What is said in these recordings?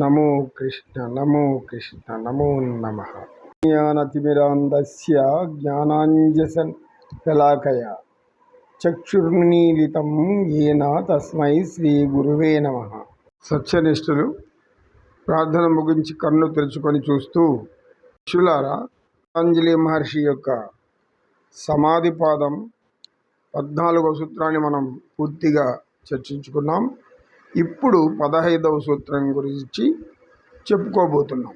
నమో కృష్ణ నమో కృష్ణ నమో నమ. జ్ఞానతిమిరాంధస్య జ్ఞానాంజసన్ శలాకయ చక్షుర్నీలితం ఏన తస్మై శ్రీ గురువే నమ. సత్యనిష్ఠులు ప్రార్థన ముగించి కన్ను తెరుచుకొని చూస్తూ శిష్యులారా పతంజలి మహర్షి యొక్క సమాధి పాదం పద్నాలుగవ సూత్రాన్ని మనం పూర్తిగా చర్చించుకున్నాం. ఇప్పుడు పదహైదవ సూత్రం గురించి చెప్పుకోబోతున్నాం.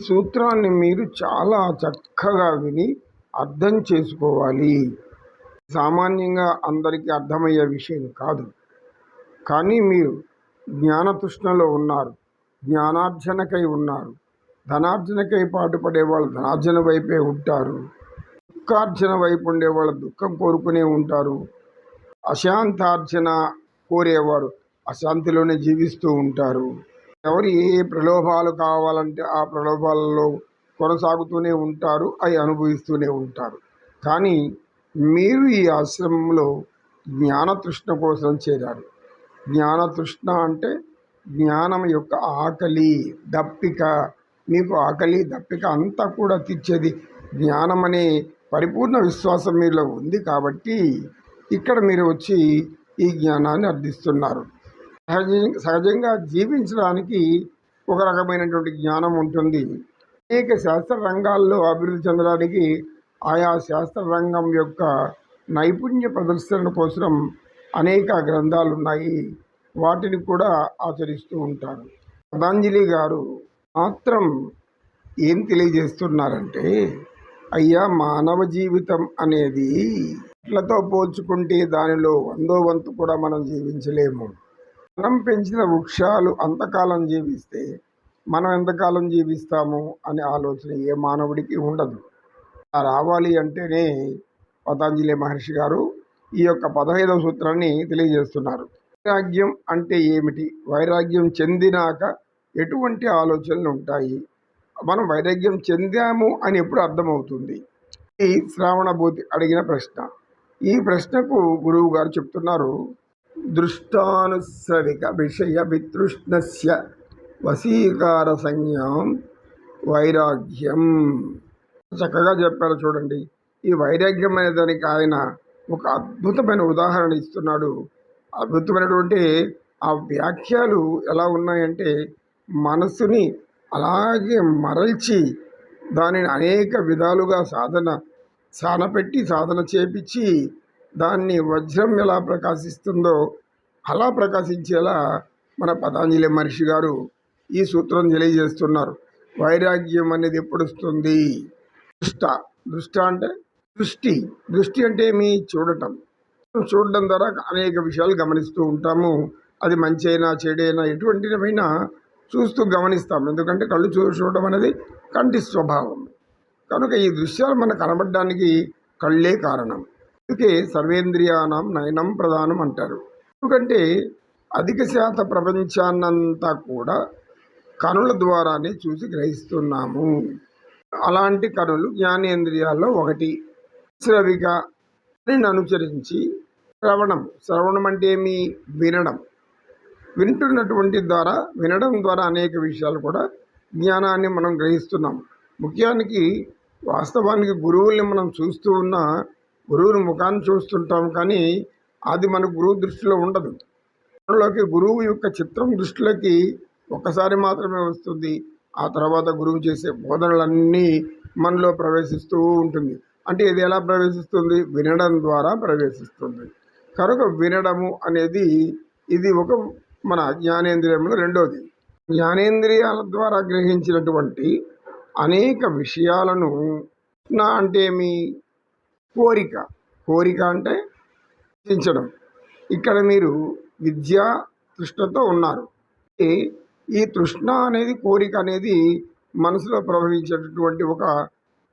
ఈ సూత్రాన్ని మీరు చాలా చక్కగా విని అర్థం చేసుకోవాలి. సామాన్యంగా అందరికీ అర్థమయ్యే విషయం కాదు. కానీ మీరు జ్ఞానతృష్ణలో ఉన్నారు జ్ఞానార్జనకై ఉన్నారు ధనార్జనకై పాటుపడే వాళ్ళు ధనార్జన వైపే ఉంటారు దుఃఖార్జన వైపు ఉండేవాళ్ళు దుఃఖం కోరుకునే ఉంటారు అశాంతార్జన కోరేవారు అశాంతిలోనే జీవిస్తూ ఉంటారు. ఎవరు ఏ ప్రలోభాలు కావాలంటే ఆ ప్రలోభాలలో కొనసాగుతూనే ఉంటారు అవి అనుభవిస్తూనే ఉంటారు. కానీ మీరు ఈ ఆశ్రమంలో జ్ఞానతృష్ణ కోసం చేరారు. జ్ఞానతృష్ణ అంటే జ్ఞానం యొక్క ఆకలి దప్పిక. మీకు ఆకలి దప్పిక అంతా కూడా తీర్చేది జ్ఞానం అనే పరిపూర్ణ విశ్వాసం మీలో ఉంది కాబట్టి ఇక్కడ మీరు వచ్చి ఈ జ్ఞానాన్ని అర్థిస్తున్నారు. సహజ సహజంగా జీవించడానికి ఒక రకమైనటువంటి జ్ఞానం ఉంటుంది. అనేక శాస్త్ర రంగాల్లో అభివృద్ధి చెందడానికి ఆయా శాస్త్ర రంగం యొక్క నైపుణ్య ప్రదర్శన కోసం అనేక గ్రంథాలు ఉన్నాయి వాటిని కూడా ఆచరిస్తూ ఉంటారు. పతంజలి గారు మాత్రం ఏం తెలియజేస్తున్నారంటే అయ్యా మానవ జీవితం అనేది ఇట్లతో పోల్చుకుంటే దానిలో వందో వంతు కూడా మనం జీవించలేము. మనం పెంచిన వృక్షాలు అంతకాలం జీవిస్తే మనం ఎంతకాలం జీవిస్తాము అనే ఆలోచన ఏ మానవుడికి ఉండదు. రావాలి అంటేనే పతాంజలి మహర్షి గారు ఈ యొక్క పదహైదవ సూత్రాన్ని తెలియజేస్తున్నారు. వైరాగ్యం అంటే ఏమిటి? వైరాగ్యం చెందినాక ఎటువంటి ఆలోచనలు ఉంటాయి? మనం వైరాగ్యం చెందాము అని ఎప్పుడు అర్థమవుతుంది? ఈ శ్రావణభూతి అడిగిన ప్రశ్న. ఈ ప్రశ్నకు గురువు గారు చెప్తున్నారు దృష్టానుసరిక విషయ వితృష్ణస్య వశీకార సంజ్ఞం వైరాగ్యం. చక్కగా చెప్పారు చూడండి. ఈ వైరాగ్యం అనే దానికి ఆయన ఒక అద్భుతమైన ఉదాహరణ ఇస్తున్నాడు. అద్భుతమైనటువంటి ఆ వ్యాఖ్యలు ఎలా ఉన్నాయంటే మనసుని అలాగే మరల్చి దానిని అనేక విధాలుగా సాధన సానపెట్టి సాధన చేపించి దాన్ని వజ్రం ఎలా ప్రకాశిస్తుందో అలా ప్రకాశించేలా మన పతాంజలి మహర్షి గారు ఈ సూత్రం తెలియజేస్తున్నారు. వైరాగ్యం అనేది ఎప్పుడు వస్తుంది? దృష్ట. దృష్ట అంటే దృష్టి. దృష్టి అంటే ఏమి? చూడటం. చూడడం ద్వారా అనేక విషయాలు గమనిస్తూ ఉంటాము. అది మంచి అయినా చెడైనా ఎటువంటివైనా చూస్తూ గమనిస్తాం. ఎందుకంటే కళ్ళు చూ చూడడం అనేది కంటి స్వభావం. కనుక ఈ దృశ్యాలు మనకు కనబడడానికి కళ్ళే కారణం. అందుకే సర్వేంద్రియానం నయనం ప్రధానం అంటారు. ఎందుకంటే అధిక శాత ప్రపంచాన్నంతా కూడా కనుల ద్వారానే చూసి గ్రహిస్తున్నాము. అలాంటి కనులు జ్ఞానేంద్రియాల్లో ఒకటి. శ్రవిక దీన్ని అనుసరించి శ్రవణం. శ్రవణం అంటే ఏమి? వినడం. వింటున్నటువంటి ద్వారా వినడం ద్వారా అనేక విషయాలు కూడా జ్ఞానాన్ని మనం గ్రహిస్తున్నాం. ముఖ్యానికి వాస్తవానికి గురువుల్ని మనం చూస్తూ ఉన్న గురువుని ముఖాన్ని చూస్తుంటాం కానీ అది మన గురువు దృష్టిలో ఉండదు. మనలోకి గురువు యొక్క చిత్రం దృష్టిలోకి ఒక్కసారి మాత్రమే వస్తుంది. ఆ తర్వాత గురువు చేసే బోధనలన్నీ మనలో ప్రవేశిస్తూ ఉంటుంది. అంటే ఇది ఎలా ప్రవేశిస్తుంది? వినడం ద్వారా ప్రవేశిస్తుంది. కనుక వినడము అనేది ఇది ఒక మన జ్ఞానేంద్రియంలో రెండోది. జ్ఞానేంద్రియాల ద్వారా గ్రహించినటువంటి అనేక విషయాలను నా అంటే ఏమి? కోరిక. కోరిక అంటే చించడం. ఇక్కడ మీరు విద్యా తృష్ణతో ఉన్నారు. ఈ- తృష్ణ అనేది కోరిక అనేది మనసులో ప్రవహించేటటువంటి ఒక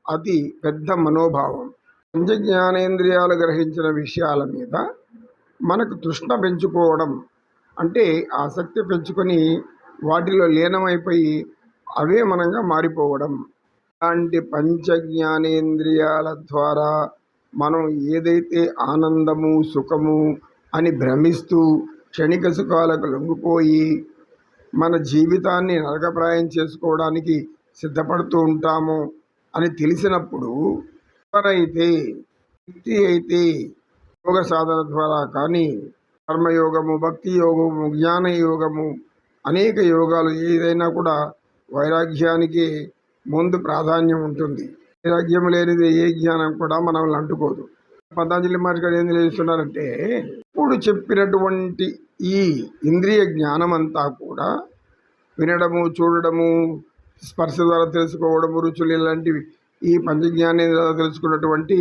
అతి పెద్ద మనోభావం. పంచ జ్ఞానేంద్రియాలు గ్రహించిన విషయాల మీద మనకు తృష్ణ పెంచుకోవడం అంటే ఆసక్తి పెంచుకొని వాటిలో లీనమైపోయి అవే మనంగా మారిపోవడం. అలాంటి పంచ జ్ఞానేంద్రియాల ద్వారా మనం ఏదైతే ఆనందము సుఖము అని భ్రమిస్తూ క్షణిక సుఖాలకు లొంగిపోయి మన జీవితాన్ని నరకప్రాయం చేసుకోవడానికి సిద్ధపడుతూ ఉంటాము అని తెలిసినప్పుడు ఎవరైతే వ్యక్తి అయితే యోగ సాధన ద్వారా కానీ కర్మయోగము భక్తి యోగము జ్ఞాన యోగము అనేక యోగాలు ఏదైనా కూడా వైరాగ్యానికి ముందు ప్రాధాన్యం ఉంటుంది. వైరాగ్యం లేనిది ఏ జ్ఞానం కూడా మనల్ని అంటుకోదు. పతంజలి మహర్షి గారు ఏం తెలియజేస్తున్నారంటే ఇప్పుడు చెప్పినటువంటి ఈ ఇంద్రియ జ్ఞానం అంతా కూడా వినడము చూడడము స్పర్శ ద్వారా తెలుసుకోవడము రుచులు ఇలాంటివి ఈ పంచజ్ఞానేంద్రియాలు తెలుసుకున్నటువంటి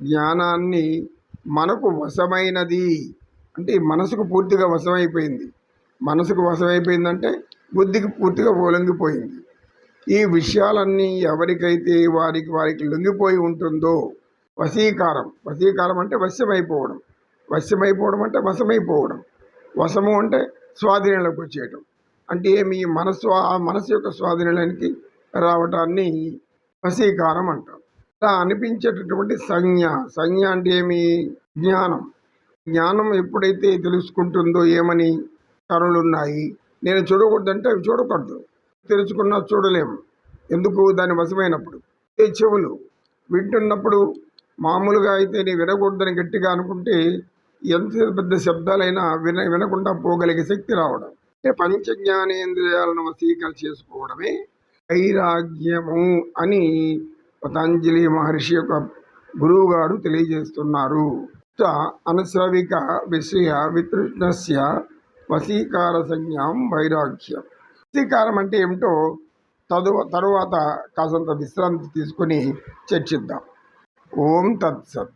జ్ఞానాన్ని మనకు వశమైనది. అంటే మనసుకు పూర్తిగా వశమైపోయింది. మనసుకు వశమైపోయిందంటే బుద్ధికి పూర్తిగా ఓలంగిపోయింది ఈ విషయాలన్నీ ఎవరికైతే వారికి వారికి లొంగిపోయి ఉంటుందో వశీకారం. వశీకారం అంటే వశ్యమైపోవడం. వశ్యమైపోవడం అంటే వశమైపోవడం. వశము అంటే స్వాధీనంలోకి వచ్చేయటం. అంటే మీ మనస్సు ఆ మనసు యొక్క స్వాధీనంలోనికి రావటాన్ని వశీకారం అంటారు. అలా అనిపించేటటువంటి సంజ్ఞ. సంజ్ఞ అంటే ఏమి? జ్ఞానం. జ్ఞానం ఎప్పుడైతే తెలుసుకుంటుందో ఏమని కనులు ఉన్నాయి నేను చూడకూడదంటే అవి చూడకూడదు. తెరుచుకున్నా చూడలేము ఎందుకు? దాని వశమైనప్పుడు. ఏ చెవులు? వింటున్నప్పుడు మామూలుగా అయితే నీ వినకూడదని గట్టిగా అనుకుంటే ఎంత పెద్ద శబ్దాలైనా విన వినకుండా పోగలిగే శక్తి రావడం. అంటే పంచ జ్ఞానేంద్రియాలను వశీకరణ చేసుకోవడమే వైరాగ్యము అని పతంజలి మహర్షి యొక్క గురువు గారు తెలియజేస్తున్నారు. ఉక్త అనశ్రవిక విషయ వితృష్ణస్య వశీకార సంజ్ఞాం వైరాగ్యం. భక్తికారం అంటే ఏమిటో తదు తరువాత కాసంత విశ్రాంతి తీసుకొని చర్చిద్దాం. ఓం తత్సత్.